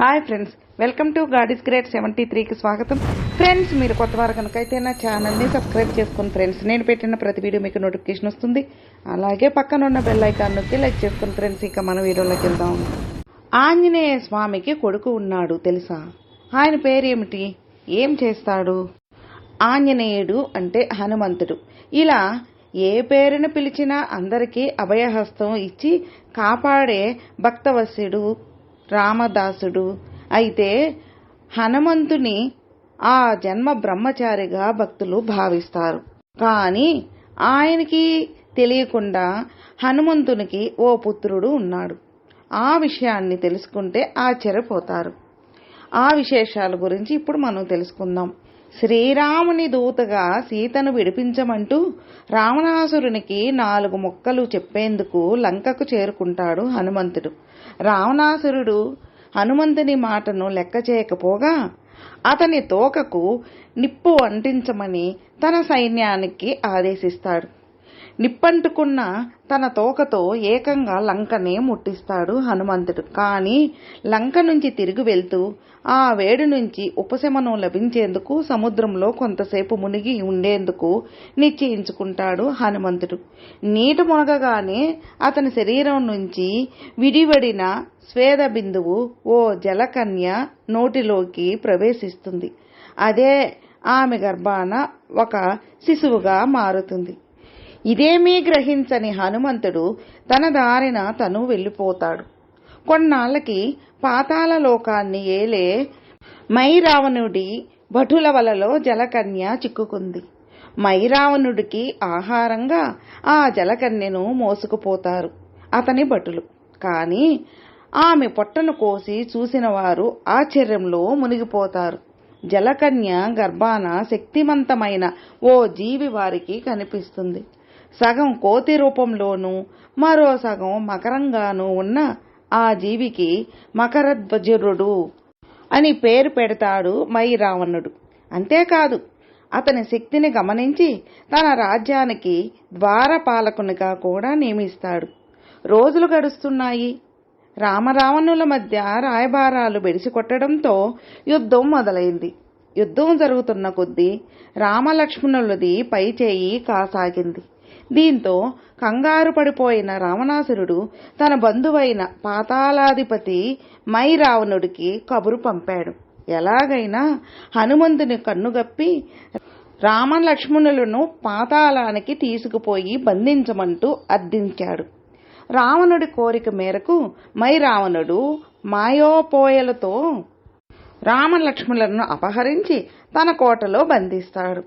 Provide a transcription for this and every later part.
Hi friends welcome to గాడీస్ great seventy త్రీకి స్వాగతం. ఫ్రెండ్స్ మీరు కొత్త వారు కనుక అయితే నా ఛానల్ని సబ్స్క్రైబ్ చేసుకోండి ఫ్రెండ్స్ నేను పెట్టిన ప్రతి వీడియో మీకు నోటిఫికేషన్ వస్తుంది. అలాగే పక్కన ఉన్న బెల్ ఐకాన్ నొక్కి లైక్ చేసుకోండి ఫ్రెండ్స్ ఇక మన వీడియోలోకి వెళ్దాం. ఆంజనేయ స్వామికి కొడుకు ఉన్నాడు తెలుసా? ఆయన పేరేమిటి? ఏం చేస్తాడు? ఆంజనేయుడు అంటే హనుమంతుడు. ఇలా ఏ పేరును పిలిచినా అందరికీ అభయహస్తం ఇచ్చి కాపాడే భక్తవశ్యుడు రామదాసుడు. అయితే హనుమంతుని ఆ జన్మ బ్రహ్మచారిగా భక్తులు భావిస్తారు. కానీ ఆయనకి తెలియకుండా హనుమంతునికి ఓ పుత్రుడు ఉన్నాడు. ఆ విషయాన్ని తెలుసుకుంటే ఆశ్చర్యపోతారు. ఆ విశేషాల గురించి ఇప్పుడు మనం తెలుసుకుందాం. శ్రీరాముని దూతగా సీతను విడిపించమంటూ రావణాసురునికి నాలుగు మొక్కలు చెప్పేందుకు లంకకు చేరుకుంటాడు హనుమంతుడు. రావణాసురుడు హనుమంతుని మాటను లెక్క చేయకపోగా అతని తోకకు నిప్పు అంటించమని తన సైన్యానికి ఆదేశిస్తాడు. నిప్పంటుకున్న తన తోకతో ఏకంగా లంకనే ముట్టిస్తాడు హనుమంతుడు. కానీ లంక నుంచి తిరిగి వెళ్తూ ఆ వేడి నుంచి ఉపశమనం లభించేందుకు సముద్రంలో కొంతసేపు మునిగి ఉండేందుకు నిశ్చయించుకుంటాడు హనుమంతుడు. నీటి మునగగానే అతని శరీరం నుంచి విడివడిన స్వేద బిందువు ఓ జలకన్య నోటిలోకి ప్రవేశిస్తుంది. అదే ఆమె గర్భాన ఒక శిశువుగా మారుతుంది. ఇదేమీ గ్రహించని హనుమంతుడు తన దారిన తను వెళ్ళిపోతాడు. కొన్నాళ్ళకి పాతాల లోకాన్ని ఏలే మైరావణుడి భటుల వలలో జలకన్య చిక్కుకుంది. మైరావణుడికి ఆహారంగా ఆ జలకన్యను మోసుకుపోతారు అతని భటులు. కానీ ఆమె పొట్టను కోసి చూసిన వారు ఆశ్చర్యంలో మునిగిపోతారు. జలకన్య గర్భాన శక్తివంతమైన ఓ జీవి వారికి కనిపిస్తుంది. సగం కోతి రూపంలోనూ మరో సగం మకరంగానూ ఉన్న ఆ జీవికి మకరధ్వజరుడు అని పేరు పెడతాడు మై రావణుడు అంతేకాదు అతని శక్తిని గమనించి తన రాజ్యానికి ద్వారపాలకునిగా కూడా నియమిస్తాడు. రోజులు గడుస్తున్నాయి. రామరావణుల మధ్య రాయబారాలు బెడిసికొట్టడంతో యుద్ధం మొదలైంది. యుద్ధం జరుగుతున్న కొద్దీ రామలక్ష్మణులది పైచేయి కాసాగింది. దీంతో కంగారు పడిపోయిన రావణాసురుడు తన బంధువైన పాతాళాధిపతి మై రావణుడికి కబురు పంపాడు. ఎలాగైనా హనుమంతుని కన్నుగప్పి రామలక్ష్మణులను పాతాళానికి తీసుకుపోయి బంధించమంటూ అర్థించాడు. రావణుడి కోరిక మేరకు మై రావణుడు మాయోపోయలతో రామలక్ష్మణులను అపహరించి తన కోటలో బంధిస్తాడు.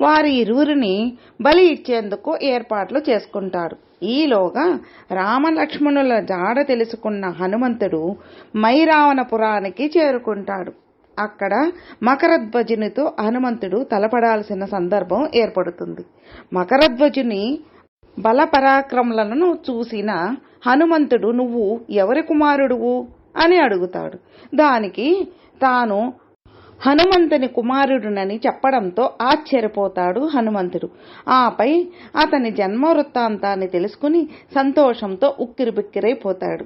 వారి ఇరువురిని బలి ఇచ్చేందుకు ఏర్పాట్లు చేసుకుంటారు. ఈలోగా రామలక్ష్మణుల జాడ తెలుసుకున్న హనుమంతుడు మైరావణపురానికి చేరుకుంటాడు. అక్కడ మకరధ్వజునితో హనుమంతుడు తలపడాల్సిన సందర్భం ఏర్పడుతుంది. మకరధ్వజుని బలపరాక్రమలను చూసిన హనుమంతుడు నువ్వు ఎవరి కుమారుడువు? అని అడుగుతాడు. దానికి తాను హనుమంతుని కుమారుడునని చెప్పడంతో ఆశ్చర్యపోతాడు హనుమంతుడు. ఆపై అతని జన్మ వృత్తాంతాన్ని తెలుసుకుని సంతోషంతో ఉక్కిరిబిక్కిరైపోతాడు.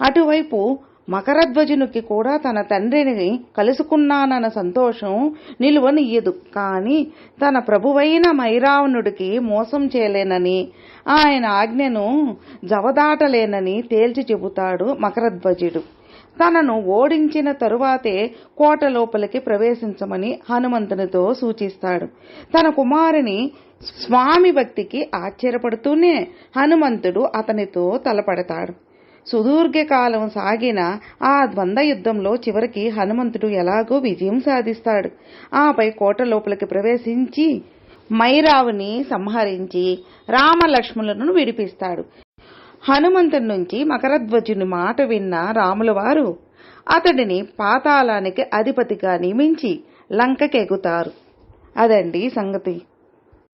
అటువైపు మకరధ్వజునికి కూడా తన తండ్రిని కలుసుకున్నానన్న సంతోషం నిలువనియ్యదు. కానీ తన ప్రభువైన మైరావణుడికి మోసం చేయలేనని ఆయన ఆజ్ఞను జవదాటలేనని తేల్చి చెబుతాడు మకరధ్వజుడు. తనను ఓడించిన తరువాతే కోట లోపలికి ప్రవేశించమని హనుమంతునితో సూచిస్తాడు. తన కుమారుని స్వామి భక్తికి ఆశ్చర్యపడుతూనే హనుమంతుడు అతనితో తలపడతాడు. సుదీర్ఘకాలం సాగిన ఆ ద్వంద్వ యుద్ధంలో చివరికి హనుమంతుడు ఎలాగో విజయం సాధిస్తాడు. ఆపై కోట లోపలికి ప్రవేశించి మైరావుని సంహరించి రామలక్ష్మణులను విడిపిస్తాడు. హనుమంతుడి నుంచి మకరధ్వజుని మాట విన్న రాముల వారు అతడిని పాతాళానికి అధిపతిగా నియమించి లంకకెగుతారు. అదండి సంగతి.